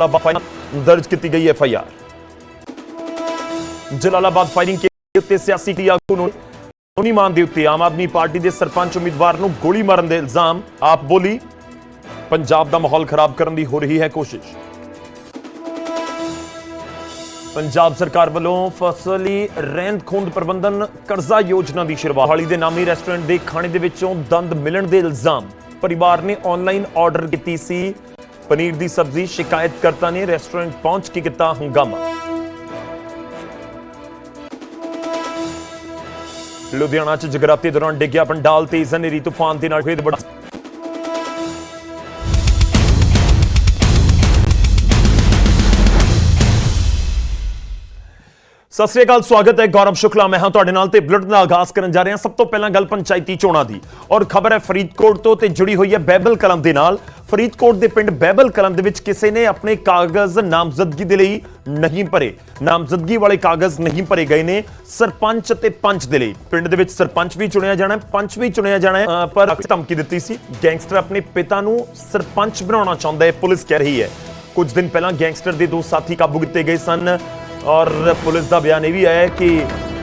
ਜਲਾਲਾਬਾਦ ਦਰਜ ਕੀਤੀ ਗਈ F I R. Jalalabad firing ਕੇ ਉੱਤੇ ਸਿਆਸੀ ਆਗੂ ਨੂੰ ਸੋਨੀ ਮਾਨ ਦੇ ਉੱਤੇ ਆਮ ਆਦਮੀ ਪਾਰਟੀ ਦੇ ਸਰਪੰਚ ਉਮੀਦਵਾਰ ਨੂੰ ਗੋਲੀ ਮਾਰਨ ਦੇ ਇਲਜ਼ਾਮ, ਆਪ ਬੋਲੀ, ਪੰਜਾਬ ਦਾ ਮਾਹੌਲ ਖਰਾਬ ਕਰਨ ਦੀ ਹੋ ਰਹੀ ਹੈ ਕੋਸ਼ਿਸ਼। ਪੰਜਾਬ ਸਰਕਾਰ ਵੱਲੋਂ ਫਸਲੀ ਰਹਿੰਦ ਖੂੰਦ ਪ੍ਰਬੰਧਨ ਕਰਜ਼ਾ ਯੋਜਨਾ ਦੀ ਸ਼ੁਰੂਆਤ। ਹਾਲੀ ਦੇ ਨਾਮੀ ਰੈਸਟੋਰੈਂਟ ਦੇ ਖਾਣੇ ਦੇ ਵਿੱਚੋਂ ਦੰਦ ਮਿਲਣ ਦੇ ਇਲਜ਼ਾਮ। ਪਰਿਵਾਰ ਨੇ ਆਨਲਾਈਨ ਆਰਡਰ ਕੀਤੀ ਸੀ ਪਨੀਰ ਦੀ ਸਬਜ਼ੀ ਸ਼ਿਕਾਇਤਕਰਤਾ ਨੇ ਰੈਸਟੋਰੈਂਟ ਪਹੁੰਚ ਕੇ ਕੀਤਾ ਹੰਗਾਮਾ। ਲੁਧਿਆਣਾ ਚ ਜਗਰਾਤੇ ਦੌਰਾਨ ਡਿੱਗਿਆ ਪੰਡਾਲ ਤੇਜ਼ ਹਨੇਰੀ ਤੂਫਾਨ ਦੇ ਨਾਲ ਹੋਏ ਬੜਾ ਸਤਿ ਸ੍ਰੀ ਅਕਾਲ, ਸਵਾਗਤ ਹੈ ਗੌਰਵ ਸ਼ੁਕਲਾ। ਮੈਂ ਹਾਂ ਤੁਹਾਡੇ ਨਾਲ ਤੇ ਬੁਲਟ ਦਾ ਆਗਾਜ਼ ਕਰਨ ਜਾ ਰਹੇ ਹਾਂ। ਸਭ ਤੋਂ ਪਹਿਲਾਂ ਗੱਲ ਪੰਚਾਇਤੀ ਚੋਣਾਂ ਦੀ। ਔਰ ਖਬਰ ਹੈ ਫਰੀਦਕੋਟ ਤੋਂ ਤੇ ਜੁੜੀ ਹੋਈ ਹੈ ਬੈਬਲ ਕਲਮ ਦੇ ਨਾਲ। ਫਰੀਦਕੋਟ ਦੇ ਪਿੰਡ ਬੈਬਲ ਕਲਮ ਦੇ ਵਿੱਚ ਕਿਸੇ ਨੇ ਆਪਣੇ ਕਾਗਜ਼ ਨਾਮਜ਼ਦਗੀ ਦੇ ਲਈ ਨਹੀਂ ਭਰੇ। ਨਾਮਜ਼ਦਗੀ ਵਾਲੇ ਕਾਗਜ਼ ਨਹੀਂ ਭਰੇ ਗਏ ਨੇ ਸਰਪੰਚ ਅਤੇ ਪੰਚ ਦੇ ਲਈ। ਪਿੰਡ ਦੇ ਵਿੱਚ ਸਰਪੰਚ ਵੀ ਚੁਣਿਆ ਜਾਣਾ ਹੈ, ਪੰਚ ਵੀ ਚੁਣਿਆ ਜਾਣਾ ਹੈ ਪਰ ਧਮਕੀ ਦਿੱਤੀ ਸੀ। ਗੈਂਗਸਟਰ ਆਪਣੇ ਪਿਤਾ ਨੂੰ ਸਰਪੰਚ ਬਣਾਉਣਾ ਚਾਹੁੰਦਾ ਹੈ, ਪੁਲਿਸ ਕਹਿ ਰਹੀ ਹੈ। ਕੁਝ ਦਿਨ ਪਹਿਲਾਂ ਗੈਂਗਸਟਰ ਦੇ ਦੋ ਸਾਥੀ ਕਾਬੂ ਕੀਤੇ ਗਏ ਸਨ ਔਰ ਪੁਲਿਸ ਦਾ ਬਿਆਨ ਇਹ ਵੀ ਆਇਆ ਕਿ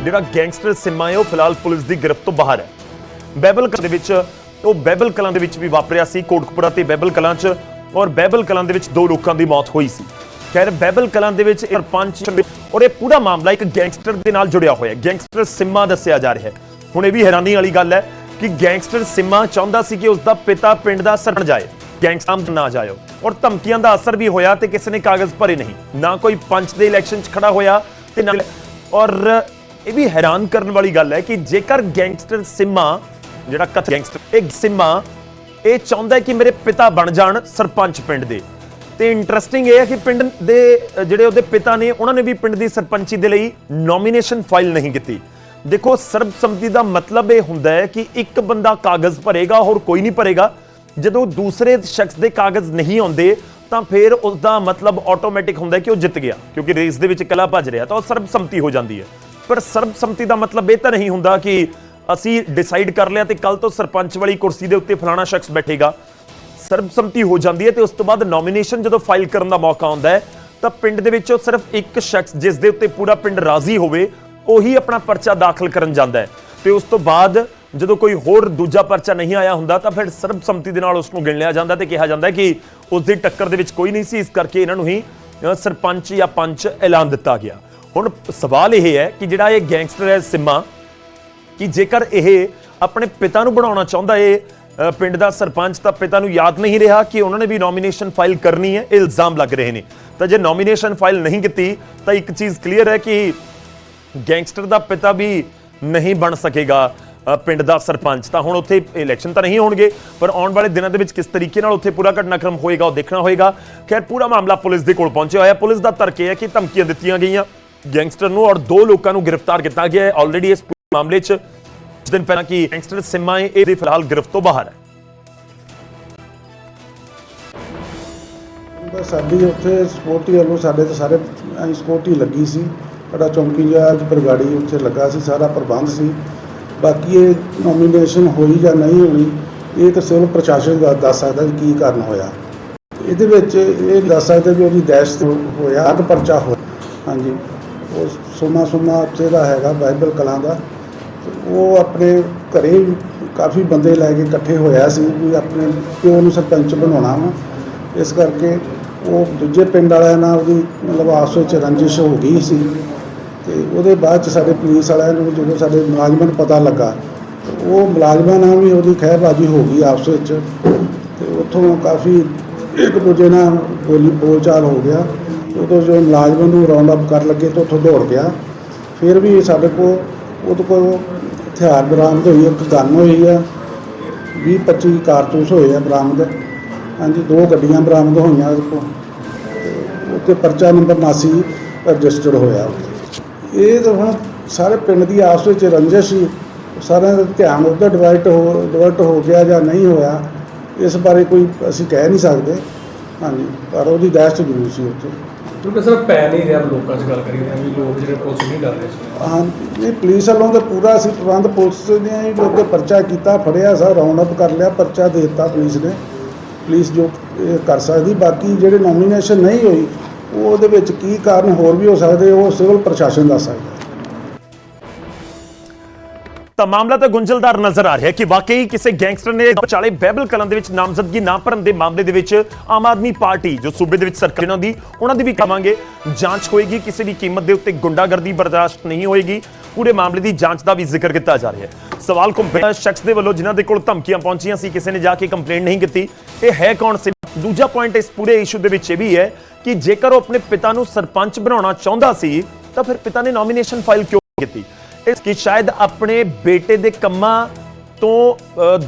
ਜਿਹੜਾ ਗੈਂਗਸਟਰ ਸਿੰਮਾ ਹੈ, ਉਹ ਫਿਲਹਾਲ ਪੁਲਿਸ ਦੀ ਗ੍ਰਿਫਤ ਤੋਂ ਬਾਹਰ ਹੈ। ਬੈਬਲ ਕਲਾਂ ਦੇ ਵਿੱਚ ਉਹ ਬੈਬਲ ਕਲਾਂ ਦੇ ਵਿੱਚ ਵੀ ਵਾਪਰਿਆ ਸੀ, ਕੋਟਕਪੁਰਾ ਤੇ ਬੈਬਲ ਕਲਾਂ 'ਚ ਔਰ ਬੈਬਲ ਕਲਾਂ ਦੇ ਵਿੱਚ ਦੋ ਲੋਕਾਂ ਦੀ ਮੌਤ ਹੋਈ ਸੀ। ਖੈਰ ਬੈਬਲ ਕਲਾਂ ਦੇ ਵਿੱਚ ਇੱਕ ਔਰ ਇਹ ਪੂਰਾ ਮਾਮਲਾ ਇੱਕ ਗੈਂਗਸਟਰ ਦੇ ਨਾਲ ਜੁੜਿਆ ਹੋਇਆ ਹੈ। ਗੈਂਗਸਟਰ ਸਿੰਮਾ ਦੱਸਿਆ ਜਾ ਰਿਹਾ ਹੈ। ਹੁਣ ਇਹ ਵੀ ਹੈਰਾਨੀ ਵਾਲੀ ਗੱਲ ਹੈ ਕਿ ਗੈਂਗਸਟਰ ਸਿੰਮਾ ਚਾਹੁੰਦਾ ਸੀ ਕਿ ਉਸ ਦਾ ਪਿਤਾ ਪਿੰਡ ਦਾ ਸਰਪੰਚ ਜਾਏ। ਗੈਂਗਸਟਰ ਨਾ ਜਾਇਓ ਔਰ ਧਮਕੀਆਂ ਦਾ ਅਸਰ ਵੀ ਹੋਇਆ ਤੇ ਕਿਸੇ ਨੇ ਕਾਗਜ਼ ਭਰੇ ਨਹੀਂ। ਨਾ ਕੋਈ ਪੰਚ ਦੇ ਇਲੈਕਸ਼ਨ 'ਚ ਖੜਾ ਹੋਇਆ ਤੇ ਨਾ ਔਰ ਇਹ ਵੀ ਹੈਰਾਨ ਕਰਨ ਵਾਲੀ ਗੱਲ ਹੈ ਕਿ ਜੇਕਰ ਗੈਂਗਸਟਰ ਸਿੰਮਾ ਜਿਹੜਾ ਕਥ ਗੈਂਗਸਟਰ ਇੱਕ ਸਿੰਮਾ, ਇਹ ਚਾਹੁੰਦਾ ਕਿ ਮੇਰੇ ਪਿਤਾ ਬਣ ਜਾਣ ਸਰਪੰਚ ਪਿੰਡ ਦੇ। ਤੇ ਇੰਟਰਸਟਿੰਗ ਇਹ ਹੈ ਕਿ ਪਿੰਡ ਦੇ ਜਿਹੜੇ ਉਹਦੇ ਪਿਤਾ ਨੇ, ਉਹਨਾਂ ਨੇ ਵੀ ਪਿੰਡ ਦੀ ਸਰਪੰਚੀ ਦੇ ਲਈ ਨੋਮੀਨੇਸ਼ਨ ਫਾਈਲ ਨਹੀਂ ਕੀਤੀ। ਦੇਖੋ, ਸਰਬਸੰਮਤੀ ਦਾ ਮਤਲਬ ਇਹ ਹੁੰਦਾ ਹੈ ਕਿ ਇੱਕ ਬੰਦਾ ਕਾਗਜ਼ ਭਰੇਗਾ, ਹੋਰ ਕੋਈ ਨਹੀਂ ਭਰੇਗਾ। ਜਦੋਂ ਦੂਸਰੇ ਸ਼ਖਸ ਦੇ ਕਾਗਜ਼ ਨਹੀਂ ਆਉਂਦੇ, ਤਾਂ ਫਿਰ ਉਸ ਦਾ ਮਤਲਬ ਆਟੋਮੈਟਿਕ ਹੁੰਦਾ ਕਿ ਉਹ ਜਿੱਤ ਗਿਆ, ਕਿਉਂਕਿ ਰੇਸ ਦੇ ਵਿੱਚ ਇਕੱਲਾ ਭੱਜ ਰਿਹਾ, ਤਾਂ ਉਹ ਸਰਬਸੰਮਤੀ ਹੋ ਜਾਂਦੀ ਹੈ। ਪਰ ਸਰਬਸੰਮਤੀ ਦਾ ਮਤਲਬ ਇਹ ਤਾਂ ਨਹੀਂ ਹੁੰਦਾ ਕਿ ਅਸੀਂ ਡਿਸਾਈਡ ਕਰ ਲਿਆ ਤੇ ਕੱਲ ਤੋਂ ਸਰਪੰਚ ਵਾਲੀ ਕੁਰਸੀ ਦੇ ਉੱਤੇ ਫਲਾਣਾ ਸ਼ਖਸ ਬੈਠੇਗਾ। ਸਰਬਸੰਮਤੀ ਹੋ ਜਾਂਦੀ ਹੈ ਤੇ ਉਸ ਤੋਂ ਬਾਅਦ ਨੋਮੀਨੇਸ਼ਨ ਜਦੋਂ ਫਾਈਲ ਕਰਨ ਦਾ ਮੌਕਾ ਆਉਂਦਾ ਹੈ, ਤਾਂ ਪਿੰਡ ਦੇ ਵਿੱਚੋਂ ਸਿਰਫ ਇੱਕ ਸ਼ਖਸ ਜਿਸ ਦੇ ਉੱਤੇ ਪੂਰਾ ਪਿੰਡ ਰਾਜ਼ੀ ਹੋਵੇ, ਉਹੀ ਆਪਣਾ ਪਰਚਾ ਦਾਖਲ ਕਰਨ ਜਾਂਦਾ ਹੈ। ਤੇ ਉਸ ਤੋਂ ਬਾਅਦ ਜਦੋਂ ਕੋਈ ਹੋਰ ਦੂਜਾ ਪਰਚਾ ਨਹੀਂ ਆਇਆ ਹੁੰਦਾ, ਤਾਂ ਫਿਰ ਸਰਬਸੰਮਤੀ ਦੇ ਨਾਲ ਉਸ ਨੂੰ ਗਿਣ ਲਿਆ ਜਾਂਦਾ ਤੇ ਕਿਹਾ ਜਾਂਦਾ ਕਿ ਉਸ ਦੀ ਟੱਕਰ ਦੇ ਵਿੱਚ ਕੋਈ ਨਹੀਂ ਸੀ, ਇਸ ਕਰਕੇ ਇਹਨਾਂ ਨੂੰ ਹੀ ਸਰਪੰਚ ਜਾਂ ਪੰਚ ਐਲਾਨ ਦਿੱਤਾ ਗਿਆ। ਹੁਣ ਸਵਾਲ ਇਹ ਹੈ ਕਿ ਜਿਹੜਾ ਇਹ ਗੈਂਗਸਟਰ ਹੈ, ਸਿੰਮਾ ਕਿ ਜੇਕਰ ਇਹ ਆਪਣੇ ਪਿਤਾ ਨੂੰ ਬਣਾਉਣਾ ਚਾਹੁੰਦਾ ਏ ਪਿੰਡ ਦਾ ਸਰਪੰਚ, ਤਾਂ ਪਿਤਾ ਨੂੰ ਯਾਦ ਨਹੀਂ ਰਿਹਾ ਕਿ ਉਹਨਾਂ ਨੇ ਵੀ ਨੋਮੀਨੇਸ਼ਨ ਫਾਈਲ ਕਰਨੀ ਹੈ, ਇਲਜ਼ਾਮ ਲੱਗ ਰਹੇ ਨੇ। ਤਾਂ ਜੇ ਨੋਮੀਨੇਸ਼ਨ ਫਾਈਲ ਨਹੀਂ ਕੀਤੀ, ਤਾਂ ਇੱਕ ਚੀਜ਼ ਕਲੀਅਰ ਹੈ ਕਿ ਗੈਂਗਸਟਰ ਦਾ ਪਿਤਾ ਵੀ ਨਹੀਂ ਬਣ ਸਕੇਗਾ ਪਿੰਡ ਦਾ ਸਰਪੰਚ। ਤਾਂ ਹੁਣ ਉੱਥੇ ਇਲੈਕਸ਼ਨ ਤਾਂ ਨਹੀਂ ਹੋਣਗੇ, ਪਰ ਆਉਣ ਵਾਲੇ ਦਿਨਾਂ ਦੇ ਵਿੱਚ ਕਿਸ ਤਰੀਕੇ ਨਾਲ ਉੱਥੇ ਪੂਰਾ ਘਟਨਾਕ੍ਰਮ ਹੋਏਗਾ, ਉਹ ਦੇਖਣਾ ਹੋਏਗਾ। ਖੈਰ, ਪੂਰਾ ਮਾਮਲਾ ਪੁਲਿਸ ਦੇ ਕੋਲ ਪਹੁੰਚਿਆ ਹੋਇਆ। ਪੁਲਿਸ ਦਾ ਤਰਕ ਇਹ ਹੈ ਕਿ ਧਮਕੀਆਂ ਦਿੱਤੀਆਂ ਗਈਆਂ ਗੈਂਗਸਟਰ ਨੂੰ ਔਰ ਦੋ ਲੋਕਾਂ ਨੂੰ ਗ੍ਰਿਫਤਾਰ ਕੀਤਾ ਗਿਆ ਹੈ। ਆਲਰੇਡੀ ਇਸ ਮਾਮਲੇ 'ਚ ਕੁਝ ਦਿਨ ਪਹਿਲਾਂ ਕਿ ਗੈਂਗਸਟਰ ਸਿੰਮਾ ਇਹ ਵੀ ਫਿਲਹਾਲ ਗ੍ਰਿਫਤ ਤੋਂ ਬਾਹਰ ਹੈ। ਸਾਡੀ ਉੱਥੇ ਸਪੋਰਟੀ ਵੱਲੋਂ ਸਾਡੇ ਤੇ ਸਾਰੇ ਅਸੀਂ ਸਪੋਰਟੀ ਲੱਗੀ ਸੀ। ਸਾਡਾ ਚੌਂਕੀ ਇੰਚਾਰਜ ਬਰਗਾੜੀ ਉੱਥੇ ਲੱਗਾ ਸੀ, ਸਾਰਾ ਪ੍ਰਬੰਧ ਸੀ। ਬਾਕੀ ਇਹ ਨੋਮੀਨੇਸ਼ਨ ਹੋਈ ਜਾਂ ਨਹੀਂ ਹੋਣੀ, ਇਹ ਤਾਂ ਸਿਰਫ ਪ੍ਰਸ਼ਾਸਨ ਦਾ ਦੱਸ ਸਕਦਾ ਕੀ ਕਾਰਨ ਹੋਇਆ। ਇਹਦੇ ਵਿੱਚ ਇਹ ਦੱਸ ਸਕਦੇ ਵੀ ਉਹਦੀ ਦਹਿਸ਼ਤ ਹੋਇਆ ਅੱਗ ਪਰਚਾ ਹੋਇਆ। ਹਾਂਜੀ। ਉਹ ਸੋਨਾ ਸੋਨਾ ਉੱਥੇ ਦਾ ਹੈਗਾ, ਬਾਈਬਲ ਕਲਾਂ ਦਾ। ਉਹ ਆਪਣੇ ਘਰੇ ਕਾਫੀ ਬੰਦੇ ਲੈ ਕੇ ਇਕੱਠੇ ਹੋਇਆ ਸੀ ਵੀ ਆਪਣੇ ਪਿਓ ਨੂੰ ਸਰਪੰਚ ਬਣਾਉਣਾ ਵਾ। ਇਸ ਕਰਕੇ ਉਹ ਦੂਜੇ ਪਿੰਡ ਵਾਲਿਆਂ ਨਾਲ ਉਹਦੀ ਮਤਲਬ ਆਪਸ ਵਿੱਚ ਰੰਜਿਸ਼ ਹੋ ਗਈ ਸੀ। ਤੇ ਉਹਦੇ ਬਾਅਦ ਚ ਸਾਡੇ ਪੁਲਿਸ ਵਾਲਿਆਂ ਨੂੰ ਜਦੋਂ ਸਾਡੇ ਮੁਲਾਜ਼ਮਾਂ ਨੂੰ ਪਤਾ ਲੱਗਾ ਉਹ ਮੁਲਾਜ਼ਮਾਂ ਨਾਲ ਵੀ ਉਹਦੀ ਖਹਿਬਾਜ਼ੀ ਹੋ ਗਈ ਆਪਸ ਵਿੱਚ। ਤੇ ਉੱਥੋਂ ਕਾਫੀ ਇੱਕ ਦੂਜੇ ਨਾਲ ਬੋਲੀ ਬੋਲਚਾਲ ਹੋ ਗਿਆ। ਉਦੋਂ ਜੋ ਮੁਲਾਜ਼ਮਾਂ ਨੂੰ ਰਾਉਂਡ ਅਪ ਕਰਨ ਲੱਗੇ ਤਾਂ ਉੱਥੋਂ ਦੌੜ ਗਿਆ। ਫਿਰ ਵੀ ਸਾਡੇ ਕੋਲ ਉਹਦੇ ਕੋਲ ਹਥਿਆਰ ਬਰਾਮਦ ਹੋਈ, ਇੱਕ ਗਨ ਹੋਈ ਆ 20 25 ਕਾਰਤੂਸ ਹੋਏ ਆ ਬਰਾਮਦ। ਹਾਂਜੀ, ਦੋ ਗੱਡੀਆਂ ਬਰਾਮਦ ਹੋਈਆਂ ਉਹਦੇ ਕੋਲ। ਤੇ ਉੱਤੇ ਪਰਚਾ ਨੰਬਰ 89 ਰਜਿਸਟਰਡ ਹੋਇਆ। ਇਹ ਤਾਂ ਹੁਣ ਸਾਰੇ ਪਿੰਡ ਦੀ ਆਪਸ ਵਿੱਚ ਰੰਜਿਸ਼ ਸੀ। ਸਾਰਿਆਂ ਦਾ ਧਿਆਨ ਉਹਦਾ ਡਿਵਾਈਟ ਹੋ ਡਿਵਰਟ ਹੋ ਗਿਆ ਜਾਂ ਨਹੀਂ ਹੋਇਆ, ਇਸ ਬਾਰੇ ਕੋਈ ਅਸੀਂ ਕਹਿ ਨਹੀਂ ਸਕਦੇ। ਹਾਂਜੀ, ਪਰ ਉਹਦੀ ਦਹਿਸ਼ਤ ਜ਼ਰੂਰ ਸੀ ਉੱਥੇ। ਕਿਉਂਕਿ ਪੈ ਨਹੀਂ ਰਿਹਾ ਲੋਕਾਂ 'ਚ ਗੱਲ ਕਰੀਏ ਵੀ ਲੋਕ ਜਿਹੜੇ ਪੁਲਿਸ ਨਹੀਂ ਕਰ ਹਾਂ ਇਹ ਪੁਲਿਸ ਵੱਲੋਂ ਤਾਂ ਪੂਰਾ ਅਸੀਂ ਪ੍ਰਬੰਧ ਪੁਲਿਸ ਨੇ ਹੀ ਜੋ ਪਰਚਾ ਕੀਤਾ, ਫੜਿਆ ਸਰ ਰਾਉਂਡ ਅਪ ਕਰ ਲਿਆ, ਪਰਚਾ ਦੇ ਦਿੱਤਾ ਪੁਲਿਸ ਨੇ। ਪੁਲਿਸ ਜੋ ਕਰ ਸਕਦੀ, ਬਾਕੀ ਜਿਹੜੇ ਨੋਮੀਨੇਸ਼ਨ ਨਹੀਂ ਹੋਈ, ਉਹ ਉਹਦੇ ਵਿੱਚ ਕੀ ਕਾਰਨ ਹੋਰ ਵੀ ਹੋ ਸਕਦੇ, ਉਹ ਸਿਵਲ ਪ੍ਰਸ਼ਾਸਨ ਦੱਸ ਸਕਦਾ। ਤਾਂ ਮਾਮਲਾ ਤਾਂ ਗੁੰਝਲਦਾਰ ਨਜ਼ਰ ਆ ਰਿਹਾ ਕਿ ਵਾਕਈ ਕਿਸੇ ਗੈਂਗਸਟਰ ਨੇ ਵਿਚਾਲੇ ਬੈਬਲ ਕਲਾਂ ਦੇ ਵਿੱਚ ਨਾਮਜ਼ਦਗੀ ਨਾ ਭਰਨ ਦੇ ਮਾਮਲੇ ਦੇ ਵਿੱਚ ਆਮ ਆਦਮੀ ਪਾਰਟੀ ਜੋ ਸੂਬੇ ਦੇ ਵਿੱਚ ਸਰਕਾਰ ਇਹਨਾਂ ਦੀ, ਉਹਨਾਂ ਦੀ ਵੀ ਕਵਾਂਗੇ ਜਾਂਚ ਹੋਏਗੀ, ਕਿਸੇ ਵੀ ਕੀਮਤ ਦੇ ਉੱਤੇ ਗੁੰਡਾਗਰਦੀ ਬਰਦਾਸ਼ਤ ਨਹੀਂ ਹੋਏਗੀ, ਪੂਰੇ ਮਾਮਲੇ ਦੀ ਜਾਂਚ ਦਾ ਵੀ ਜ਼ਿਕਰ ਕੀਤਾ ਜਾ ਰਿਹਾ ਹੈ। ਸਵਾਲ ਕੰਪਲੇਂਟ ਸ਼ਖਸ ਦੇ ਵੱਲੋਂ ਜਿਨ੍ਹਾਂ ਦੇ ਕੋਲ ਧਮਕੀਆਂ ਪਹੁੰਚੀਆਂ ਸੀ, ਕਿਸੇ ਨੇ ਜਾ ਕੇ ਕੰਪਲੇਂਟ ਨਹੀਂ ਕੀਤੀ, ਇਹ ਹੈ ਕੌਣ ਸੀ? ਦੂਜਾ ਪੁਆਇੰਟ ਇਸ ਪੂਰੇ ਇਸ਼ੂ ਦੇ ਵਿੱਚ ਇਹ ਵੀ ਹੈ ਕਿ ਜੇਕਰ ਉਹ ਆਪਣੇ ਪਿਤਾ ਨੂੰ ਸਰਪੰਚ ਬਣਾਉਣਾ ਚਾਹੁੰਦਾ ਸੀ, ਤਾਂ ਫਿਰ ਪਿਤਾ ਨੇ ਨੋਮੀਨੇਸ਼ਨ ਫਾਈਲ ਕਿਉਂ ਨਹੀਂ ਕੀਤੀ? ਇਸ ਕਿ ਸ਼ਾਇਦ ਆਪਣੇ ਬੇਟੇ ਦੇ ਕੰਮਾਂ ਤੋਂ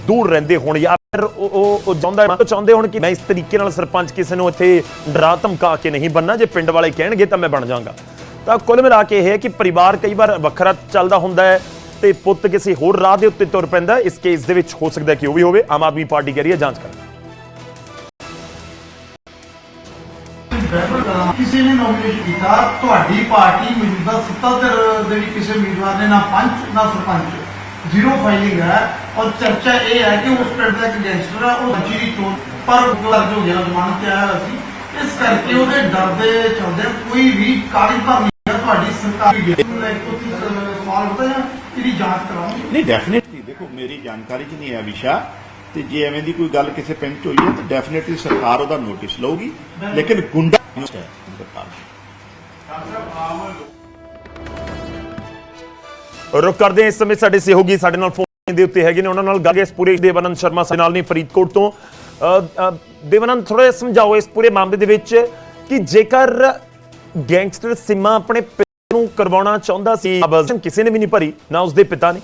ਦੂਰ ਰਹਿੰਦੇ ਹੋਣ ਜਾਂ ਫਿਰ ਉਹ, ਉਹ- ਚਾਹੁੰਦਾ ਚਾਹੁੰਦੇ ਹੋਣ ਕਿ ਮੈਂ ਇਸ ਤਰੀਕੇ ਨਾਲ ਸਰਪੰਚ ਕਿਸੇ ਨੂੰ ਇੱਥੇ ਡਰਾ ਧਮਕਾ ਕੇ ਨਹੀਂ ਬੰਨਾ ਜੇ ਪਿੰਡ ਵਾਲੇ ਕਹਿਣਗੇ ਤਾਂ ਮੈਂ ਬਣ ਜਾਵਾਂਗਾ। ਤਾਂ ਕੁੱਲ ਮਿਲਾ ਕੇ ਇਹ ਹੈ ਕਿ ਪਰਿਵਾਰ ਕਈ ਵਾਰ ਵੱਖਰਾ ਚੱਲਦਾ ਹੁੰਦਾ ਹੈ ਤੇ ਪੁੱਤ ਕਿਸੇ ਹੋਰ ਰਾਹ ਦੇ ਉੱਤੇ ਤੁਰ ਪੈਂਦਾ ਇਸ ਕੇਸ ਦੇ ਵਿੱਚ ਹੋ ਸਕਦਾ ਕਿ ਉਹ ਵੀ ਹੋਵੇ, ਆਮ ਆਦਮੀ ਪਾਰਟੀ ਕਹਿ ਰਹੀ ਹੈ, ਜਾਂਚ ਕਰ। ਕਿਸੇ ਨੇ ਨੋਮੀਨੇਟ ਕੀਤਾ, ਤੁਹਾਡੀ ਪਾਰਟੀ ਮੌਜੂਦਾ ਸੱਤਾ ਦੇ ਵੀ ਕਿਸੇ ਉਮੀਦਵਾਰ ਨੇ, ਨਾ ਪੰਚ, ਨਾ ਸਰਪੰਚ, ਜ਼ੀਰੋ ਫਾਈਲਿੰਗ ਹੈ ਔਰ ਚਰਚਾ ਇਹ ਹੈ ਕਿ ਉਸ ਪਿੰਡ ਦਾ ਇੱਕ ਗੈਂਗਸਟਰ ਆ, ਉਹ ਬੱਚੀ ਦੀ ਚੋਣ, ਪਰ ਦਰਜ ਹੋ ਗਿਆ, ਜ਼ਮਾਨਤ ਤੇ ਆਇਆ ਸੀ। ਇਸ ਕਰਕੇ ਉਹਦੇ ਡਰ ਦੇ ਚਲਦੇ ਕੋਈ ਵੀ ਕਾਗਜ਼ ਭਰ ਨਹੀਂ ਹੈ, ਤੁਹਾਡੀ ਸਰਕਾਰ ਦੀ ਲੈ ਕੇ ਤੁਸੀਂ ਸਵਾਲ ਹੁੰਦਾ ਜਾਂ ਇਹਦੀ ਜਾਂਚ ਕਰਾਉਂਗੇ ਨਹੀਂ ਡੈਫੀਨਿਟਲੀ ਦੇਖੋ, ਮੇਰੀ ਜਾਣਕਾਰੀ 'ਚ ਨਹੀਂ ਹੈ ਵਿਸ਼ਾ ਤੇ ਜੇ ਐਵੇਂ ਦੀ ਕੋਈ ਗੱਲ ਕਿਸੇ ਪਿੰਡ 'ਚ ਹੋਈ ਹੈ ਤਾਂ ਡੈਫੀਨਿਟਲੀ ਸਰਕਾਰ ਉਹਦਾ ਨੋਟਿਸ ਲਊਗੀ। ਲੇਕਿਨ ਗੁੰਡਾ ਹੈ ਰੁਕ ਕਰਦੇ ਇਸ ਸਮੇਂ ਸਾਡੇ ਸਹਿਯੋਗੀ ਸਾਡੇ ਨਾਲ ਫੋਨ ਦੇ ਉੱਤੇ ਹੈਗੇ ਨੇ। ਉਹਨਾਂ ਨਾਲ ਗੱਲ ਇਸ ਪੂਰੇ ਦੇਵਾਨੰਦ ਸ਼ਰਮਾ ਸਾਡੇ ਨਾਲ ਨੇ ਫਰੀਦਕੋਟ ਤੋਂ। ਅ, ਦੇਵਾਨੰਦ ਥੋੜਾ ਸਮਝਾਓ ਇਸ ਪੂਰੇ ਮਾਮਲੇ ਦੇ ਵਿੱਚ ਕਿ ਜੇਕਰ ਗੈਂਗਸਟਰ ਸਿਮਾ ਆਪਣੇ ਨੂੰ ਕਰਵਾਉਣਾ ਚਾਹੁੰਦਾ ਸੀ ਆਬਜ਼ਨ ਕਿਸੇ ਨੇ ਵੀ ਨਹੀਂ ਭਰੀ ਨਾ ਉਸਦੇ ਪਿਤਾ ਨੇ।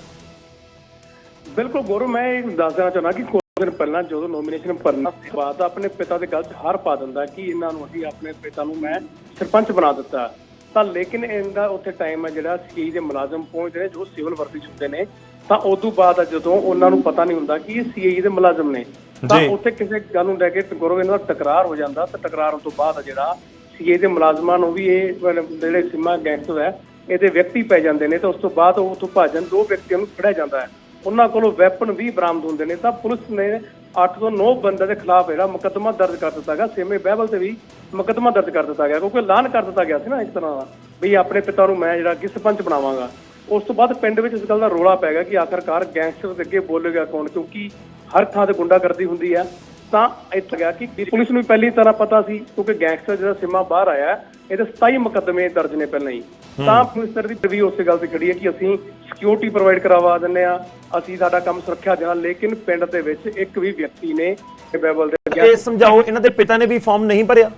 ਬਿਲਕੁਲ ਗੌਰਵ ਮੈਂ ਇਹ ਦੱਸ ਦੇਣਾ ਚਾਹੁੰਦਾ ਕਿ ਕੁਝ ਦਿਨ ਪਹਿਲਾਂ ਜਦੋਂ ਨੋਮੀਨੇਸ਼ਨ ਭਰਨਾ ਸੀ ਬਾਅਦ ਆਪਣੇ ਪਿਤਾ ਦੇ ਗੱਲ 'ਚ ਹਾਰ ਪਾ ਦਿੰਦਾ ਕਿ ਇਹਨਾਂ ਨੂੰ ਅਸੀਂ ਆਪਣੇ ਪਿਤਾ ਨੂੰ ਮੈਂ ਸਰਪੰਚ ਬਣਾ ਦਿੱਤਾ। ਤਾਂ ਲੇਕਿਨ ਇਹਦਾ ਉੱਥੇ ਟਾਈਮ ਹੈ ਜਿਹੜਾ ਸੀ ਦੇ ਮੁਲਾਜ਼ਮ ਪਹੁੰਚਦੇ ਨੇ ਜੋ ਸਿਵਲ ਵਰਦੀ ਹੁੰਦੇ ਨੇ। ਤਾਂ ਉਸ ਤੋਂ ਬਾਅਦ ਜਦੋਂ ਉਹਨਾਂ ਨੂੰ ਪਤਾ ਨਹੀਂ ਹੁੰਦਾ ਕਿ ਇਹ ਸੀਆਈ ਦੇ ਮੁਲਾਜ਼ਮ ਨੇ। ਤਾਂ। ਉੱਥੇ ਕਿਸੇ ਗੱਲ ਨੂੰ ਲੈ ਕੇ ਗੌਰਵ ਇਹਨਾਂ ਦਾ ਟਕਰਾਰ ਹੋ ਜਾਂਦਾ। ਤਾਂ ਟਕਰਾਰ ਹੋਣ ਤੋਂ ਬਾਅਦ ਜਿਹੜਾ ਸੀਏ ਦੇ ਮੁਲਾਜ਼ਮਾਂ ਨੂੰ ਵੀ ਇਹ ਜਿਹੜੇ ਸੀਮਾ ਗੈਂਗਸਟਰ ਹੈ ਇਹਦੇ ਵਿਅਕਤੀ ਪੈ ਜਾਂਦੇ ਨੇ। ਤਾਂ ਉਸ ਤੋਂ ਬਾਅਦ ਉਹ ਤੋਂ ਭਾਜਣ ਦੋ ਵਿਅਕਤੀਆਂ ਨੂੰ ਫੜਿਆ ਜਾਂਦਾ ਹੈ। ਉਹਨਾਂ ਕੋਲੋਂ ਵੈਪਨ ਵੀ ਬਰਾਮਦ ਹੁੰਦੇ ਨੇ, ਤਾਂ ਪੁਲਿਸ ਨੇ 8 ਤੋਂ 9 ਬੰਦਿਆਂ ਦੇ ਖਿਲਾਫ ਜਿਹੜਾ ਮੁਕੱਦਮਾ ਦਰਜ ਕਰ ਦਿੱਤਾ ਗਿਆ, ਸੇਮੇ ਬਹਿਬਲ ਤੇ ਵੀ ਮੁਕੱਦਮਾ ਦਰਜ ਕਰ ਦਿੱਤਾ ਗਿਆ, ਕਿਉਂਕਿ ਐਲਾਨ ਕਰ ਦਿੱਤਾ ਗਿਆ ਸੀ ਨਾ ਇਸ ਤਰ੍ਹਾਂ ਦਾ, ਵੀ ਆਪਣੇ ਪਿਤਾ ਨੂੰ ਮੈਂ ਜਿਹੜਾ ਕਿ ਸਰਪੰਚ ਬਣਾਵਾਂਗਾ। ਉਸ ਤੋਂ ਬਾਅਦ ਪਿੰਡ ਵਿੱਚ ਇਸ ਗੱਲ ਦਾ ਰੋਲਾ ਪੈ ਗਿਆ ਕਿ ਆਖਰਕਾਰ ਗੈਂਗਸਟਰ ਦੇ ਅੱਗੇ ਬੋਲੇਗਾ ਕੌਣ, ਕਿਉਂਕਿ ਹਰ ਥਾਂ ਤੇ ਗੁੰਡਾਗਰਦੀ ਹੁੰਦੀ ਹੈ। ਤਾਂ ਇੱਥੇ ਗਿਆ ਕਿ ਪੁਲਿਸ ਨੂੰ ਪਹਿਲੀ ਤਰ੍ਹਾਂ ਪਤਾ ਸੀ ਕਿਉਂਕਿ ਗੈਂਗਸਟਰ ਜਿਹੜਾ ਸਿਮਾ ਬਾਹਰ ਆਇਆ ਇਹਦੇ 27 ਮੁਕੱਦਮੇ ਦਰਜ ਨੇ ਪਹਿਲਾਂ ਹੀ। ਤਾਂ ਪੁਲਿਸ ਸਰ ਦੀ ਵੀ ਉਸੇ ਗੱਲ ਤੇ ਖੜੀ ਹੈ ਕਿ ਅਸੀਂ ਸਿਕਿਉਰਿਟੀ ਪ੍ਰੋਵਾਈਡ ਕਰਵਾ ਦਿੰਨੇ ਆ ਅਸੀਂ ਸਾਡਾ ਕੰਮ ਸੁਰੱਖਿਆ ਦੇਣਾ ਲੇਕਿਨ ਪਿੰਡ ਦੇ ਵਿੱਚ ਇੱਕ ਵੀ ਵਿਅਕਤੀ ਨੇ ਬਾਈਬਲ ਦੇ ਇਹ ਸਮਝਾਓ ਇਹਨਾਂ ਦੇ ਪਿਤਾ ਨੇ ਵੀ ਫਾਰਮ ਨਹੀਂ ਭਰਿਆ?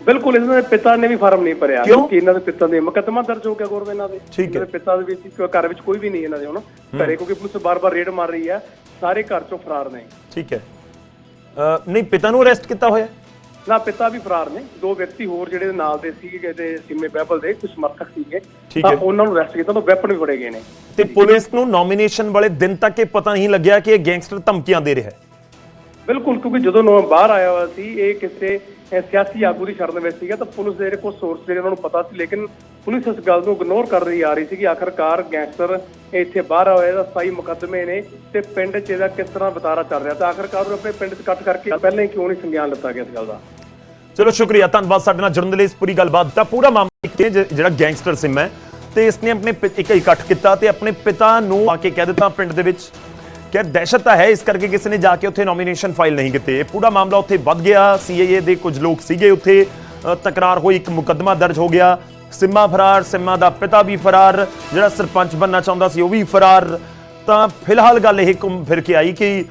ਬਿਲਕੁਲ ਇਹਨਾਂ ਦੇ ਪਿਤਾ ਨੇ ਵੀ ਫਾਰਮ ਨਹੀਂ ਭਰਿਆ। ਕਿਉਂ? ਕਿਉਂਕਿ ਇਹਨਾਂ ਦੇ ਪਿਤਾ ਦੇ ਮੁਕੱਦਮਾ ਦਰਜ ਹੋ ਗਿਆ ਗੌਰਵ ਇਹਨਾਂ ਦੇ। ਇਹਨਾਂ ਦੇ ਪਿਤਾ ਦੇ ਵਿੱਚ ਘਰ ਵਿੱਚ ਕੋਈ ਵੀ ਨਹੀਂ ਇਹਨਾਂ ਦੇ ਹੁਣ ਘਰੇ ਕਿਉਂਕਿ ਪੁਲਿਸ ਬਾਰ-ਬਾਰ ਰੇਡ ਮਾਰ ਰਹੀ ਹੈ। ਸਾਰੇ ਘਰ ਚੋਂ ਫਰਾਰ ਨੇ। ਠੀਕ ਹੈ। ਨਹੀਂ ਪਿਤਾ ਨੂੰ ਅਰੈਸਟ ਕੀਤਾ ਹੋਇਆ? ਨਾ ਪਿਤਾ ਵੀ ਫਰਾਰ ਨੇ। ਦੋ ਵਿਅਕਤੀ ਹੋਰ ਜਿਹੜੇ ਨਾਲ ਦੇ ਸੀਗੇ ਤੇ ਸਿੰਮੇ ਬਹਿਬਲ ਦੇ ਕੁਝ ਸਮਰਥਕ ਸੀਗੇ ਠੀਕ ਤਾਂ ਹੈ। ਉਹਨਾਂ ਨੂੰ ਅਰੈਸਟ ਕੀਤਾ ਤਾਂ ਵੈਪਨ ਵੀ ਫੜੇ ਗਏ ਨੇ। ਤੇ ਪੁਲਿਸ ਨੂੰ ਨੋਮੀਨੇਸ਼ਨ ਵਾਲੇ ਦਿਨ ਤੱਕ ਇਹ ਪਤਾ ਨਹੀਂ ਲੱਗਿਆ ਕਿ ਇਹ ਗੈਂਗਸਟਰ ਧਮਕੀਆਂ ਦੇ ਰਿਹਾ ਹੈ। ਬਿਲਕੁਲ ਕਿਉਂਕਿ ਜਦੋਂ ਨੋ ਬਾਹਰ ਆਇਆ ਹੋਇਆ ਸੀ ਇਹ ਕਿਸੇ ਅਹ, ਸਿਆਸੀ ਆਗੂ ਦੀ ਸ਼ਰਨ ਵਿੱਚ ਸੀਗਾ ਤਾਂ ਪੁਲਿਸ ਦੇ ਜਿਹੜੇ ਕੋਈ ਸੋਰਸ ਜਿਹੜੇ ਉਹਨਾਂ ਨੂੰ ਪਤਾ ਸੀ ਲੇਕਿਨ ਪੁਲਿਸ ਇਸ ਗੱਲ ਨੂੰ ਇਗਨੋਰ ਕਰ ਰਹੀ ਆ ਰਹੀ ਸੀ ਕਿ ਆਖਰਕਾਰ ਗੈਂਗਸਟਰ ਇੱਥੇ ਬਾਹਰ ਆਇਆ, ਇਹਦਾ ਸਾਈ ਮੁਕੱਦਮੇ ਨੇ ਤੇ ਪਿੰਡ 'ਚ ਇਹਦਾ ਕਿਸ ਤਰ੍ਹਾਂ ਵਤਾਰਾ ਚੱਲ ਰਿਹਾ? ਤਾਂ ਆਖਰਕਾਰ ਉਹ ਆਪਣੇ ਪਿੰਡ 'ਚ ਕੱਟ ਕਰਕੇ ਪਹਿਲਾਂ ਹੀ ਕਿਉਂ ਨਹੀਂ ਸੰਗਿਆਨ ਲਿੱਤਾ ਗਿਆ ਇਸ ਗੱਲ ਦਾ? ਚਲੋ, ਸ਼ੁਕਰੀਆ। ਧੰਨਵਾਦ ਸਾਡੇ ਨਾਲ ਜੁੜਨ ਦੇ ਲਈ ਇਸ ਪੂਰੀ ਗੱਲਬਾਤ ਦਾ। ਪੂਰਾ ਮਾਮਲਾ ਜਿਹੜਾ ਗੈਂਗਸਟਰ ਸਿਮ ਹੈ ਤੇ ਇਸਨੇ ਆਪਣੇ ਇੱਕ ਇਕੱਠ ਕੀਤਾ ਤੇ ਆਪਣੇ ਪਿਤਾ ਨੂੰ ਆ ਕੇ ਕਹਿ ਦਿੱਤਾ ਪਿੰਡ ਦੇ ਵਿੱਚ ਕਿ ਦਹਿਸ਼ਤ ਤਾਂ ਹੈ, ਇਸ ਕਰਕੇ ਕਿਸੇ ਨੇ ਜਾ ਕੇ ਉੱਥੇ ਨੋਮੀਨੇਸ਼ਨ ਫਾਈਲ ਨਹੀਂ ਕੀਤੀ। ਇਹ ਪੂਰਾ ਮਾਮਲਾ ਉੱਥੇ ਵੱਧ ਗਿਆ। ਸੀਏਏ ਦੇ ਕੁਝ ਲੋਕ ਸੀਗੇ ਉੱਥੇ। ਤਕਰਾਰ ਹੋਈ, ਇੱਕ ਮੁਕੱਦਮਾ ਦਰਜ ਹੋ ਗਿਆ। ਸਿੰਮਾ ਫਰਾਰ, ਸਿੰਮਾ ਦਾ ਪਿਤਾ ਵੀ ਫਰਾਰ, ਜਿਹੜਾ ਸਰਪੰਚ ਬੰਨਣਾ ਚਾਹੁੰਦਾ ਸੀ ਉਹ ਵੀ ਫਰਾਰ। ਤਾਂ ਫਿਲਹਾਲ ਗੱਲ ਇਹ ਘੁੰਮ ਫਿਰ ਕੇ ਆਈ ਕਿ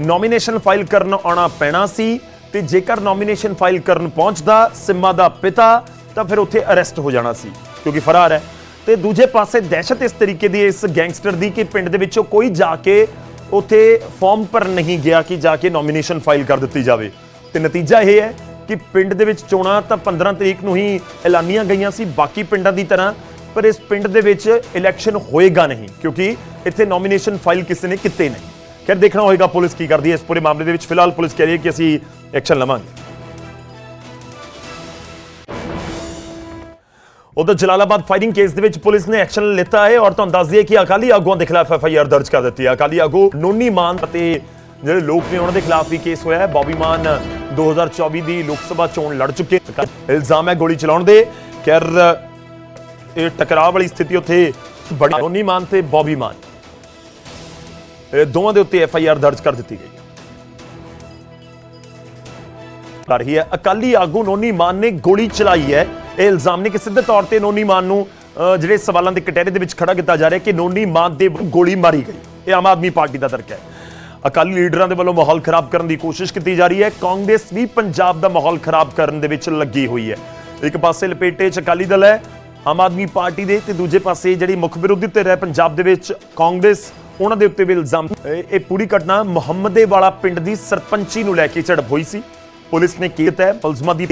ਨੋਮੀਨੇਸ਼ਨ ਫਾਈਲ ਕਰਨ ਆਉਣਾ ਪੈਣਾ ਸੀ ਤੇ ਜੇਕਰ ਨੋਮੀਨੇਸ਼ਨ ਫਾਈਲ ਕਰਨ ਪਹੁੰਚਦਾ ਸਿੰਮਾ ਦਾ ਪਿਤਾ, ਤਾਂ ਫਿਰ ਉੱਥੇ ਅਰੈਸਟ ਹੋ ਜਾਣਾ ਸੀ, ਕਿਉਂਕਿ ਫਰਾਰ ਹੈ। ਤੇ ਦੂਜੇ ਪਾਸੇ ਦਹਿਸ਼ਤ ਇਸ ਤਰੀਕੇ ਦੀ ਇਸ ਗੈਂਗਸਟਰ ਦੀ ਕਿ ਪਿੰਡ ਦੇ ਵਿੱਚੋਂ ਕੋਈ ਜਾ ਕੇ ਉੱਥੇ ਫਾਰਮ ਪਰ ਨਹੀਂ ਗਿਆ ਕਿ ਜਾ ਕੇ ਨੋਮੀਨੇਸ਼ਨ ਫਾਈਲ ਕਰ ਦਿੱਤੀ ਜਾਵੇ। ਤੇ ਨਤੀਜਾ ਇਹ ਹੈ ਕਿ ਪਿੰਡ ਦੇ ਵਿੱਚ ਚੋਣਾਂ ਤਾਂ 15 ਤਰੀਕ ਨੂੰ ਹੀ ਐਲਾਨੀਆਂ ਗਈਆਂ ਸੀ, ਬਾਕੀ ਪਿੰਡਾਂ ਦੀ ਤਰ੍ਹਾਂ, ਪਰ ਇਸ ਪਿੰਡ ਦੇ ਵਿੱਚ ਇਲੈਕਸ਼ਨ ਹੋਏਗਾ ਨਹੀਂ, ਕਿਉਂਕਿ ਇੱਥੇ ਨੋਮੀਨੇਸ਼ਨ ਫਾਈਲ ਕਿਸੇ ਨੇ ਕੀਤੇ ਨਹੀਂ। ਖੈਰ, ਦੇਖਣਾ ਹੋਏਗਾ ਪੁਲਿਸ ਕੀ ਕਰਦੀ ਹੈ ਇਸ ਪੂਰੇ ਮਾਮਲੇ ਦੇ ਵਿੱਚ। ਫਿਲਹਾਲ ਪੁਲਿਸ ਕਹਿ ਰਹੀ ਹੈ ਕਿ ਅਸੀਂ ਐਕਸ਼ਨ ਲਵਾਂਗੇ। ਉਧਰ ਜਲਾਲਾਬਾਦ ਫਾਇਰਿੰਗ ਕੇਸ ਦੇ ਵਿੱਚ ਪੁਲਿਸ ਨੇ ਐਕਸ਼ਨ ਲਿੱਤਾ ਹੈ ਔਰ ਤੁਹਾਨੂੰ ਦੱਸ ਦਈਏ ਕਿ ਅਕਾਲੀ ਆਗੂਆਂ ਦੇ ਖਿਲਾਫ ਐਫ ਆਈ ਆਰ ਦਰਜ ਕਰ ਦਿੱਤੀ ਹੈ। ਅਕਾਲੀ ਆਗੂ ਨੋਨੀ ਮਾਨ ਅਤੇ ਜਿਹੜੇ ਲੋਕ ਨੇ ਉਹਨਾਂ ਦੇ ਖਿਲਾਫ ਵੀ ਕੇਸ ਹੋਇਆ ਹੈ। ਬੌਬੀ ਮਾਨ 2024 ਦੀ ਲੋਕ ਸਭਾ ਚੋਣ ਲੜ ਚੁੱਕੇ ਇਲਜ਼ਾਮ ਹੈ ਗੋਲੀ ਚਲਾਉਣ ਦੇ। ਖੈਰ ਇਹ ਟਕਰਾਅ ਵਾਲੀ ਸਥਿਤੀ ਉੱਥੇ ਬੜੀ ਰੋਨੀ ਮਾਨ ਤੇ ਬੌਬੀ ਮਾਨ। ਇਹ ਦੋਵਾਂ ਦੇ ਉੱਤੇ ਐਫ ਆਈ ਆਰ ਦਰਜ ਕਰ ਦਿੱਤੀ ਗਈ। ਕਰ ਰਹੀ ਹੈ। ਅਕਾਲੀ ਆਗੂ ਨੋਨੀ ਮਾਨ ਨੇ ਗੋਲੀ ਚਲਾਈ ਹੈ। ਇਹ ਇਲਜ਼ਾਮ ਨੇ ਕਿ ਸਿੱਧੇ ਤੌਰ ਤੇ ਨੋਨੀ ਮਾਨ ਨੂੰ ਅਹ, ਜਿਹੜੇ ਸਵਾਲਾਂ ਦੇ ਕਟਹਿਰੇ ਦੇ ਵਿੱਚ ਖੜਾ ਕੀਤਾ ਜਾ ਰਿਹਾ ਕਿ ਨੋਨੀ ਮਾਨ ਦੇ ਗੋਲੀ ਮਾਰੀ ਗਈ। ਇਹ ਆਮ ਆਦਮੀ ਪਾਰਟੀ ਦਾ ਤਰਕ ਹੈ। ਅਕਾਲੀ ਲੀਡਰਾਂ ਦੇ ਵੱਲੋਂ ਮਾਹੌਲ ਖਰਾਬ ਕਰਨ ਦੀ ਕੋਸ਼ਿਸ਼ ਕੀਤੀ ਜਾ ਰਹੀ ਹੈ। ਕਾਂਗਰਸ ਵੀ ਪੰਜਾਬ ਦਾ ਮਾਹੌਲ ਖਰਾਬ ਕਰਨ ਦੇ ਵਿੱਚ ਲੱਗੀ ਹੋਈ ਹੈ। ਇੱਕ ਪਾਸੇ ਲਪੇਟੇ 'ਚ ਅਕਾਲੀ ਦਲ ਹੈ, ਆਮ ਆਦਮੀ ਪਾਰਟੀ ਦੇ, ਤੇ ਦੂਜੇ ਪਾਸੇ ਜਿਹੜੀ ਮੁੱਖ ਵਿਰੋਧੀ ਧਿਰ ਹੈ ਪੰਜਾਬ ਦੇ ਵਿੱਚ ਕਾਂਗਰਸ, ਉਹਨਾਂ ਦੇ ਉੱਤੇ ਵੀ ਇਲਜ਼ਾਮ। ਇਹ ਪੂਰੀ ਘਟਨਾ ਮੁਹੰਮਦੇ ਵਾਲਾ ਪਿੰਡ ਦੀ ਸਰਪੰਚੀ ਨੂੰ ਲੈ ਕੇ ਝੜਪ ਹੋਈ ਸੀ। ਪੁਲਿਸ ਨੇ ਕੀਤਾ ਹੈ? ਮੁਲਜ਼ਮਾਂ ਦੀ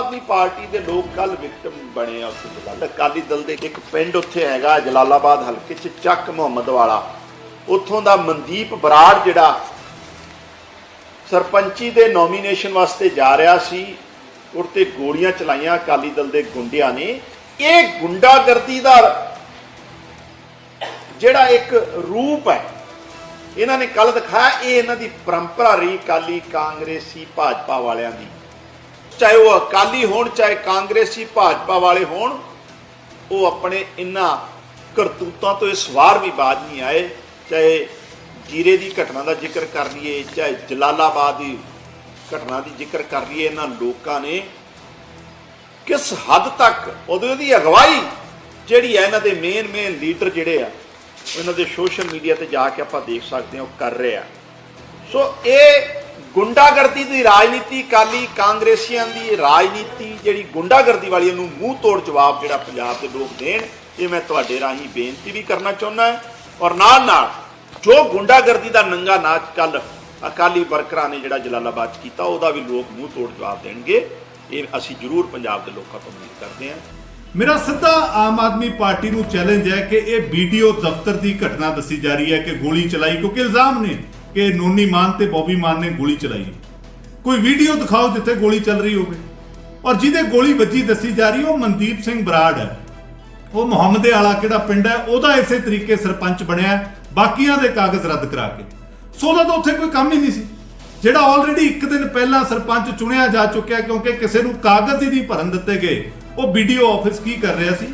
ਆਦਮੀ ਪਾਰਟੀ ਦੇ ਲੋਕ ਕੱਲ ਵਿਕਟਮ ਬਣੇ ਆ ਉਸ ਗੱਲ ਅਕਾਲੀ ਦਲ ਦੇ ਇੱਕ ਪਿੰਡ ਉੱਥੇ ਹੈਗਾ, ਜਲਾਲਾਬਾਦ ਹਲਕੇ ਚ, ਚੱਕ ਮੁਹੰਮਦ ਵਾਲਾ। ਉੱਥੋਂ ਦਾ ਮਨਦੀਪ ਬਰਾੜ ਜਿਹੜਾ ਸਰਪੰਚੀ ਦੇ ਨੋਮੀਨੇਸ਼ਨ ਵਾਸਤੇ ਜਾ ਰਿਹਾ ਸੀ ਉੱਤੇ ਗੋਲੀਆਂ ਚਲਾਈਆਂ ਅਕਾਲੀ ਦਲ ਦੇ ਗੁੰਡਿਆਂ ਨੇ। ਇਹ ਗੁੰਡਾਗਰਦੀ ਦਾ ਜਿਹੜਾ ਇੱਕ ਰੂਪ ਹੈ, ਇਹਨਾਂ ਨੇ ਕੱਲ ਦਿਖਾਇਆ, ਇਹ ਇਹਨਾਂ ਦੀ ਪਰੰਪਰਾ ਰਹੀ ਕਾਲੀ ਕਾਂਗਰਸੀ ਭਾਜਪਾ ਵਾਲਿਆਂ ਦੀ। ਚਾਹੇ ਉਹ ਅਕਾਲੀ ਹੋਣ, ਚਾਹੇ ਕਾਂਗਰਸੀ, ਭਾਜਪਾ ਵਾਲੇ ਹੋਣ, ਉਹ ਆਪਣੇ ਇਨ੍ਹਾਂ ਕਰਤੂਤਾਂ ਤੋਂ ਇਸ ਵਾਰ ਵੀ ਬਾਜ ਨਹੀਂ ਆਏ। ਚਾਹੇ ਜੀਰੇ ਦੀ ਘਟਨਾ ਦਾ ਜ਼ਿਕਰ ਕਰ ਲਈਏ, ਚਾਹੇ ਜਲਾਲਾਬਾਦ ਦੀ ਘਟਨਾ ਦੀ ਜ਼ਿਕਰ ਕਰ ਲਈਏ ਇਹਨਾਂ ਲੋਕਾਂ ਨੇ ਕਿਸ ਹੱਦ ਤੱਕ ਉਹਦੇ ਦੀ ਅਗਵਾਈ, ਜਿਹੜੀ ਹੈ ਇਹਨਾਂ ਦੇ ਮੇਨ ਮੇਨ ਲੀਡਰ ਜਿਹੜੇ ਆ ਇਹਨਾਂ ਦੇ ਸੋਸ਼ਲ ਮੀਡੀਆ ਤੇ ਜਾ ਕੇ ਆਪਾਂ ਦੇਖ ਸਕਦੇ ਹਾਂ, ਉਹ ਕਰ ਰਹੇ ਆ। ਸੋ ਇਹ ਗੁੰਡਾਗਰਦੀ ਦੀ ਰਾਜਨੀਤੀ ਕਾਲੀ ਕਾਂਗਰਸੀਆਂ ਦੀ ਰਾਜਨੀਤੀ ਜਿਹੜੀ ਗੁੰਡਾਗਰਦੀ ਵਾਲੀ ਨੂੰ ਮੂੰਹ ਤੋੜ ਜਵਾਬ ਜਿਹੜਾ ਪੰਜਾਬ ਦੇ ਲੋਕ ਦੇਣ, ਇਹ ਮੈਂ ਤੁਹਾਡੇ ਰਾਹੀਂ ਬੇਨਤੀ ਵੀ ਕਰਨਾ ਚਾਹੁੰਦਾ ਹਾਂ। ਔਰ ਨਾਲ ਨਾਲ ਜੋ ਗੁੰਡਾਗਰਦੀ ਦਾ ਨੰਗਾ ਨਾਚ ਕੱਲ ਅਕਾਲੀ ਵਰਕਰਾਂ ਨੇ ਜਿਹੜਾ ਜਲਾਲਾਬਾਦ ਕੀਤਾ, ਉਹਦਾ ਵੀ ਲੋਕ ਮੂੰਹ ਤੋੜ ਜਵਾਬ ਦੇਣਗੇ। ਇਹ ਅਸੀਂ ਜ਼ਰੂਰ ਪੰਜਾਬ ਦੇ ਲੋਕਾਂ ਤੋਂ ਉਮੀਦ ਕਰਦੇ ਹਾਂ। ਮੇਰਾ ਸਿੱਧਾ ਆਮ ਆਦਮੀ ਪਾਰਟੀ ਨੂੰ ਚੈਲੰਜ ਹੈ ਕਿ ਇਹ ਵੀਡੀਓ ਦਫ਼ਤਰ ਦੀ ਘਟਨਾ ਦੱਸੀ ਜਾ ਰਹੀ ਹੈ ਕਿ ਗੋਲੀ ਚਲਾਈ, ਕਿਉਂਕਿ ਇਲਜ਼ਾਮ ਨੇ। ਕਿ ਨੋਨੀ ਮਾਨ ਤੇ ਬੌਬੀ ਮਾਨ ਨੇ ਗੋਲੀ ਚਲਾਈ। ਕੋਈ ਵੀਡੀਓ ਦਿਖਾਓ ਜਿੱਥੇ ਗੋਲੀ ਚੱਲ ਰਹੀ ਹੋਵੇ। ਔਰ ਜਿਹਦੇ ਗੋਲੀ ਵੱਜੀ ਦੱਸੀ ਜਾ ਰਹੀ, ਉਹ ਮਨਦੀਪ ਸਿੰਘ ਬਰਾੜ ਹੈ। ਉਹ ਮੁਹੰਮਦੇ ਆਲਾ ਕਿਹੜਾ ਪਿੰਡ ਹੈ, ਉਹਦਾ ਇਸੇ ਤਰੀਕੇ ਸਰਪੰਚ ਬਣਿਆ ਬਾਕੀਆਂ ਦੇ ਕਾਗਜ਼ ਰੱਦ ਕਰਾ ਕੇ। ਸੋ ਉਹਦਾ ਤਾਂ ਉੱਥੇ ਕੋਈ ਕੰਮ ਹੀ ਨਹੀਂ ਸੀ। ਜਿਹੜਾ ਆਲਰੇਡੀ ਇੱਕ ਦਿਨ ਪਹਿਲਾਂ ਸਰਪੰਚ ਚੁਣਿਆ ਜਾ ਚੁੱਕਿਆ ਕਿਉਂਕਿ ਕਿਸੇ ਨੂੰ ਕਾਗਜ਼ ਹੀ ਨਹੀਂ ਭਰਨ ਦਿੱਤੇ ਗਏ। ਉਹ ਵੀਡੀਓ ਆਫਿਸ ਕੀ ਕਰ ਰਿਹਾ ਸੀ?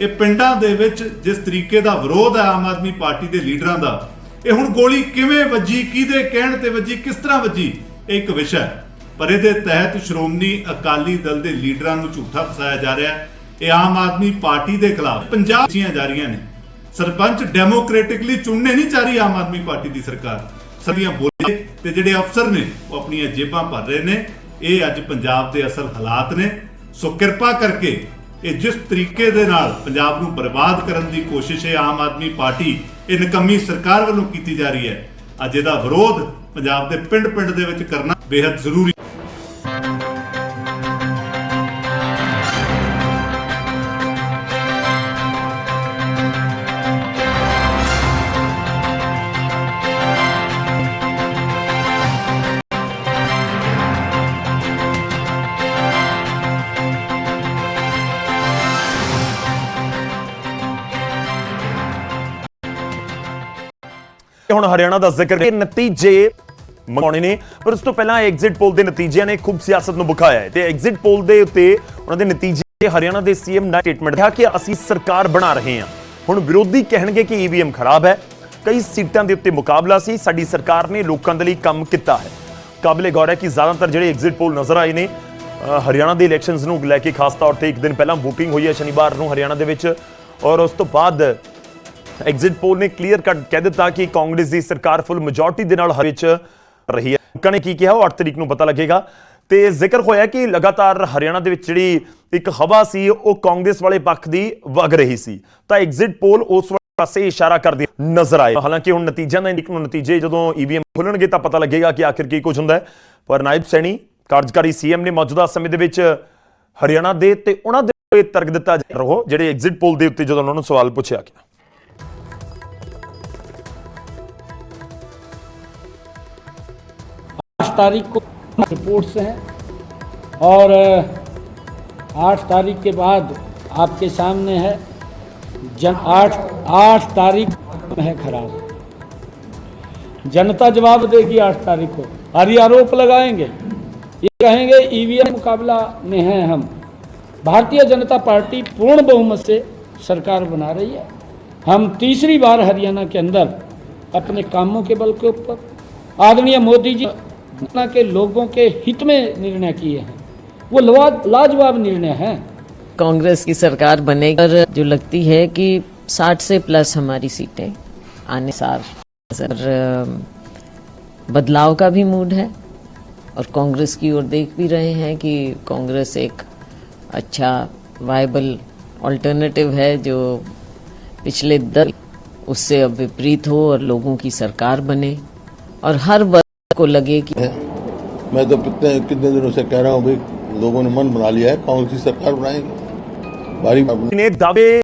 ਇਹ ਪਿੰਡਾਂ ਦੇ ਵਿੱਚ ਜਿਸ ਤਰੀਕੇ ਦਾ ਵਿਰੋਧ ਹੈ ਆਮ ਆਦਮੀ ਪਾਰਟੀ ਦੇ ਲੀਡਰਾਂ ਦਾ ਇਹ ਹੁਣ ਗੋਲੀ ਕਿਵੇਂ ਵੱਜੀ, ਕਿਹਦੇ ਕਹਿਣ ਤੇ ਵੱਜੀ, ਕਿਸ ਤਰ੍ਹਾਂ ਵੱਜੀ, ਇਹ ਇੱਕ ਵਿਸ਼ਾ ਹੈ। ਪਰ ਇਹਦੇ ਤਹਿਤ ਸ਼੍ਰੋਮਣੀ ਅਕਾਲੀ ਦਲ ਦੇ ਲੀਡਰਾਂ ਨੂੰ ਝੂਠਾ ਫਸਾਇਆ ਜਾ ਰਿਹਾ ਹੈ। ਇਹ ਆਮ ਆਦਮੀ ਪਾਰਟੀ ਦੇ ਖਿਲਾਫ ਪੰਜਾਬ ਦੀਆਂ ਜਾ ਰਹੀਆਂ ਨੇ। ਸਰਪੰਚ ਡੈਮੋਕ੍ਰੈਟਿਕਲੀ ਚੁਣਨੇ ਨਹੀਂ ਚਾਹ ਰਹੀ ਆਮ ਆਦਮੀ ਪਾਰਟੀ ਦੀ ਸਰਕਾਰ। ਸਦੀਆਂ ਬੋਲੇ ਤੇ ਜਿਹੜੇ ਅਫਸਰ ਨੇ, ਉਹ ਆਪਣੀਆਂ ਜੇਬਾਂ ਭਰ ਰਹੇ ਨੇ। ਇਹ ਅੱਜ ਪੰਜਾਬ ਦੇ ਅਸਲ ਹਾਲਾਤ ਨੇ। ਸੋ ਕਿਰਪਾ ਕਰਕੇ ਇਹ ਜਿਸ ਤਰੀਕੇ ਦੇ ਨਾਲ ਪੰਜਾਬ ਨੂੰ ਬਰਬਾਦ ਕਰਨ ਦੀ ਕੋਸ਼ਿਸ਼ ਹੈ ਆਮ ਆਦਮੀ ਪਾਰਟੀ ਇਹ ਨਕੰਮੀ ਸਰਕਾਰ ਵੱਲੋਂ ਕੀਤੀ ਜਾ ਰਹੀ ਹੈ। ਅੱਜ ਇਹਦਾ ਵਿਰੋਧ ਪੰਜਾਬ ਦੇ ਪਿੰਡ-ਪਿੰਡ ਦੇ ਵਿੱਚ ਕਰਨਾ ਬੇहद ਜ਼ਰੂਰੀ ਹੁਣ ਹਰਿਆਣਾ ਦਾ ਜ਼ਿਕਰ ਇਹ ਨਤੀਜੇ ਮੰਗਾਉਣੇ ਨੇ, ਪਰ ਉਸ ਤੋਂ ਪਹਿਲਾਂ ਐਗਜ਼ਿਟ ਪੋਲ ਦੇ ਨਤੀਜਿਆਂ ਨੇ ਖੂਬ ਸਿਆਸਤ ਨੂੰ ਬੁਖਾਇਆ ਹੈ ਤੇ ਐਗਜ਼ਿਟ ਪੋਲ ਦੇ ਉੱਤੇ ਉਹਨਾਂ ਦੇ ਨਤੀਜੇ ਹਰਿਆਣਾ ਦੇ ਸੀਐਮ ਨੇ ਸਟੇਟਮੈਂਟ ਕਿਹਾ ਕਿ ਅਸੀਂ ਸਰਕਾਰ ਬਣਾ ਰਹੇ ਹਾਂ। ਹੁਣ ਵਿਰੋਧੀ ਕਹਿਣਗੇ ਕਿ ਈਵੀਐਮ ਖਰਾਬ ਹੈ। ਕਈ ਸੀਟਾਂ ਦੇ ਉੱਤੇ ਮੁਕਾਬਲਾ ਸੀ, ਸਾਡੀ ਸਰਕਾਰ ਨੇ ਲੋਕਾਂ ਦੇ ਲਈ ਕੰਮ ਕੀਤਾ ਹੈ। ਕਾਬਲੇ ਗੌਰ ਹੈ ਕਿ ਜ਼ਿਆਦਾਤਰ ਜਿਹੜੇ ਐਗਜ਼ਿਟ ਪੋਲ ਨਜ਼ਰ ਆਏ ਨੇ ਹਰਿਆਣਾ ਦੇ ਇਲੈਕਸ਼ਨਸ ਨੂੰ ਲੈ ਕੇ ਖਾਸ ਤੌਰ ਤੇ ਇੱਕ ਦਿਨ ਪਹਿਲਾਂ VOTING ਹੋਈ ਹੈ ਸ਼ਨੀਵਾਰ ਨੂੰ ਹਰਿਆਣਾ ਦੇ ਵਿੱਚ, ਔਰ ਉਸ ਤੋਂ ਬਾਅਦ ਐਗਜ਼ਿਟ ਪੋਲ ਨੇ ਕਲੀਅਰ ਕੱਟ ਕਹਿ ਦਿੱਤਾ ਕਿ ਕਾਂਗਰਸ ਦੀ ਸਰਕਾਰ ਫੁੱਲ ਮੈਜੋਰਟੀ ਦੇ ਨਾਲ ਹਰ ਵਿੱਚ ਰਹੀ ਹੈ। ਲੋਕਾਂ ਕੀ ਕਿਹਾ ਉਹ 8 ਤਰੀਕ ਨੂੰ ਪਤਾ ਲੱਗੇਗਾ। ਤੇ ਜ਼ਿਕਰ ਹੋਇਆ ਕਿ ਲਗਾਤਾਰ ਹਰਿਆਣਾ ਦੇ ਵਿੱਚ ਜਿਹੜੀ ਇੱਕ ਹਵਾ ਸੀ, ਉਹ ਕਾਂਗਰਸ ਵਾਲੇ ਪੱਖ ਦੀ ਵਗ ਰਹੀ ਸੀ। ਤਾਂ ਐਗਜ਼ਿਟ ਪੋਲ ਉਸ ਪਾਸੇ ਇਸ਼ਾਰਾ ਕਰਦੇ ਨਜ਼ਰ ਆਏ। ਹਾਲਾਂਕਿ ਹੁਣ ਨਤੀਜਿਆਂ ਦਾ ਇੱਕ ਨੂੰ ਨਤੀਜੇ ਜਦੋਂ ਈਵੀਐਮ ਖੁੱਲਣਗੇ ਤਾਂ ਪਤਾ ਲੱਗੇਗਾ ਕਿ ਆਖਿਰ ਕੀ ਕੁਝ ਹੁੰਦਾ ਪਰ ਨਾਇਬ ਸੈਣੀ, ਕਾਰਜਕਾਰੀ ਸੀਐਮ ਨੇ ਮੌਜੂਦਾ ਸਮੇਂ ਦੇ ਵਿੱਚ ਹਰਿਆਣਾ ਦੇ ਤੇ ਉਹਨਾਂ ਦੇ ਤਰਕ ਦਿੱਤਾ। ਜਾ ਰਹੋ, ਜਿਹੜੇ ਐਗਜ਼ਿਟ ਪੋਲ ਦੇ ਉੱਤੇ ਜਦੋਂ ਉਹਨਾਂ ਨੂੰ ਸਵਾਲ ਪੁੱਛਿਆ ਗਿਆ। आठ तारीख को रिपोर्ट्स हैं और आठ तारीख के बाद आपके सामने है जन, आठ आठ तारीख है खराब। जनता जवाब देगी आठ तारीख को। और ये आरोप लगाएँगे। ये कहेंगे ईवीएम मुकाबला में हैं हम। भारतीय जनता पार्टी पूर्ण बहुमत से सरकार बना रही है। हम तीसरी बार हरियाणा के अंदर अपने कामों के बल के ऊपर। आदरणीय मोदी जी हरियाणा के लोगों के हित में निर्णय किए हैं। वो लाजवाब निर्णय हैं। कांग्रेस की सरकार बने पर जो लगती है कि 60 से प्लस हमारी सीटें आने सार बदलाव का भी मूड है और कांग्रेस की ओर देख भी रहे हैं कि कांग्रेस एक अच्छा वायबल ऑल्टरनेटिव है जो पिछले दस उससे अब विपरीत हो और लोगों की सरकार बने और हर वर्ग को लगे कि मैं तो कितने कितने दिनों से कह रहा हूँ भाई लोगों ने मन बना लिया है कांग्रेस की सरकार बनाएंगे ने दावे